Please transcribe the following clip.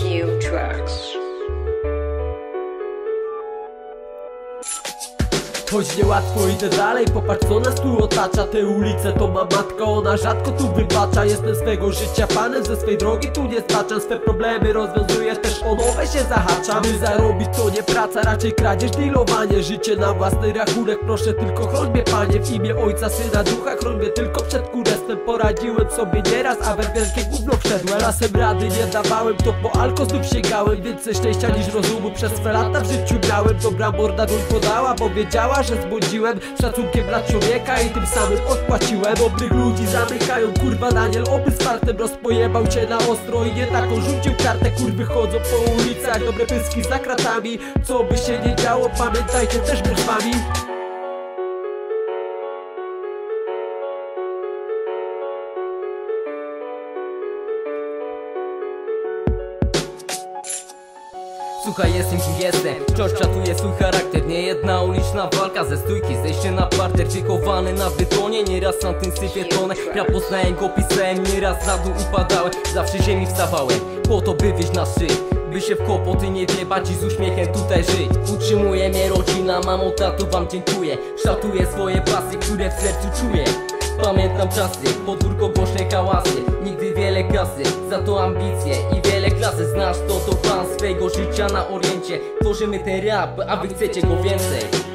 Q tracks. Choć niełatwo idę dalej, popatrz co nas tu otacza. Te ulice to ma matka, ona rzadko tu wybacza. Jestem swego życia panem, ze swej drogi tu nie staczam. Swe problemy rozwiązuję, też o nowe się zahaczam. By zarobić to nie praca, raczej kradzież, dealowanie. Życie na własny rachunek, proszę tylko chroń panie. W imię ojca, syna, ducha, chroń tylko przed kurestwem Poradziłem sobie nieraz, a we wielkie gówno wszedłem. Lasem rady nie dawałem, to po alko znów sięgałem. Więcej szczęścia niż rozumu przez swe lata w życiu miałem. Dobra morda dłoń podała, bo wiedziała, że zbłądziłem Szacunkiem dla człowieka i tym samym odpłaciłem. Dobrych ludzi zamykają, kurwa Daniel Oby z fartem rozpojebał cię na ostro I nie taką rzucił kartę, kurwy chodzą po ulicach. Dobre pyski za kratami, co by się nie działo Pamiętajcie też być Słuchaj, jestem kim jestem Wciąż czatuje swój charakter. Nie jedna uliczna walka ze stójki. Zejście na parter Wychowany na betonie Nieraz sam tym sypie tonę. Ja poznałem go, pisałem Nieraz na dół upadałem. Zawsze ziemi wstawałem Po to by wyjść na szczyt by się w kłopoty nie wjebać i z uśmiechem tutaj żyć. Utrzymuje mnie rodzina, mamo, tato wam dziękuję. Szatuję swoje pasy, które w sercu czuję. Pamiętam czasy, podwórko głośne hałasy. Nigdy wiele kasy, za to ambicje i klasy Znasz to, to plan swojego życia na oriencie. Tworzymy ten rap, a wy chcecie go więcej